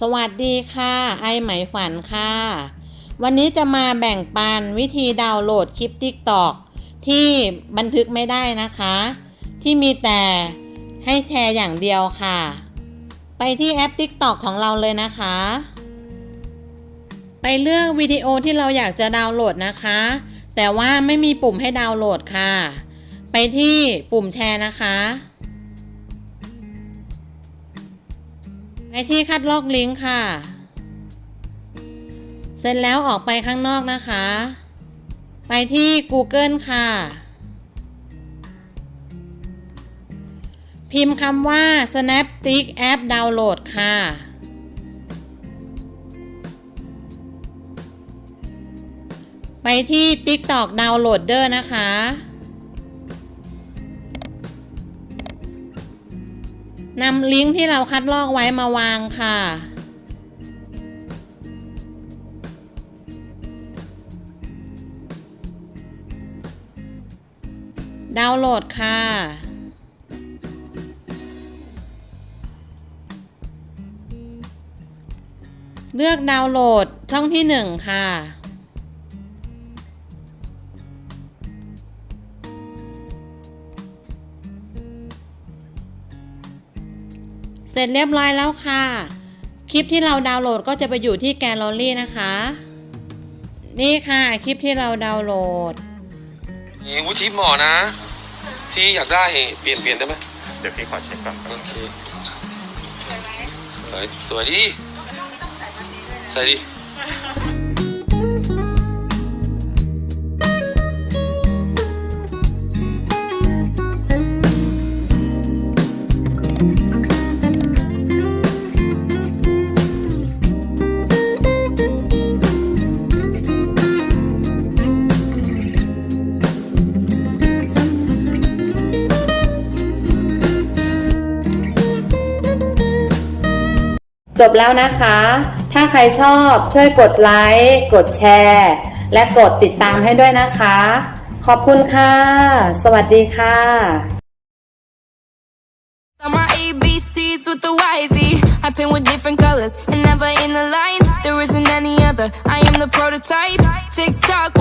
สวัสดีค่ะ ไอไหมฝันค่ะ วันนี้จะมาแบ่งปันวิธีดาวน์โหลดคลิป TikTok ที่บันทึกไม่ได้นะคะ ที่มีแต่ให้แชร์อย่างเดียวค่ะ ไปที่แอป TikTok ของเราเลยนะคะ ไปเลือกวิดีโอที่เราอยากจะดาวน์โหลดนะคะ แต่ว่าไม่มีปุ่มให้ดาวน์โหลดค่ะ ไปที่ปุ่มแชร์นะคะ ไปที่คัดลอกลิงก์ค่ะ เสร็จแล้วออกไปข้างนอกนะคะ ไปที่ Google ค่ะ พิมพ์คำว่า Snapstick App Download ค่ะไปที่ TikTok Downloader นะคะ นำลิงก์ที่เราคัดลอกไว้มาวางค่ะ ดาวน์โหลดค่ะเลือกดาวน์โหลดช่องที่หนึ่งค่ะ เสร็จเรียบร้อยแล้วค่ะ คลิปที่เราดาวน์โหลดก็จะไปอยู่ที่แกลเลอรี่นะคะ นี่ค่ะคลิปที่เราดาวน์โหลดนี่วุฒิเหมาะนะ ที่อยากได้เปลี่ยนเปลี่ยนได้ไหมเดี๋ยวพี่ขอเช็คก่อนโอเคสวยสวยดีใส่ดี จบแล้วนะคะ ถ้าใครชอบช่วยกดไลค์ กดแชร์ และกดติดตามให้ด้วยนะคะ ขอบคุณค่ะ สวัสดีค่ะ On my ABCs with the YZ. I paint with different colors and never in the lines. There isn't any other. I am the prototype. Tick tock.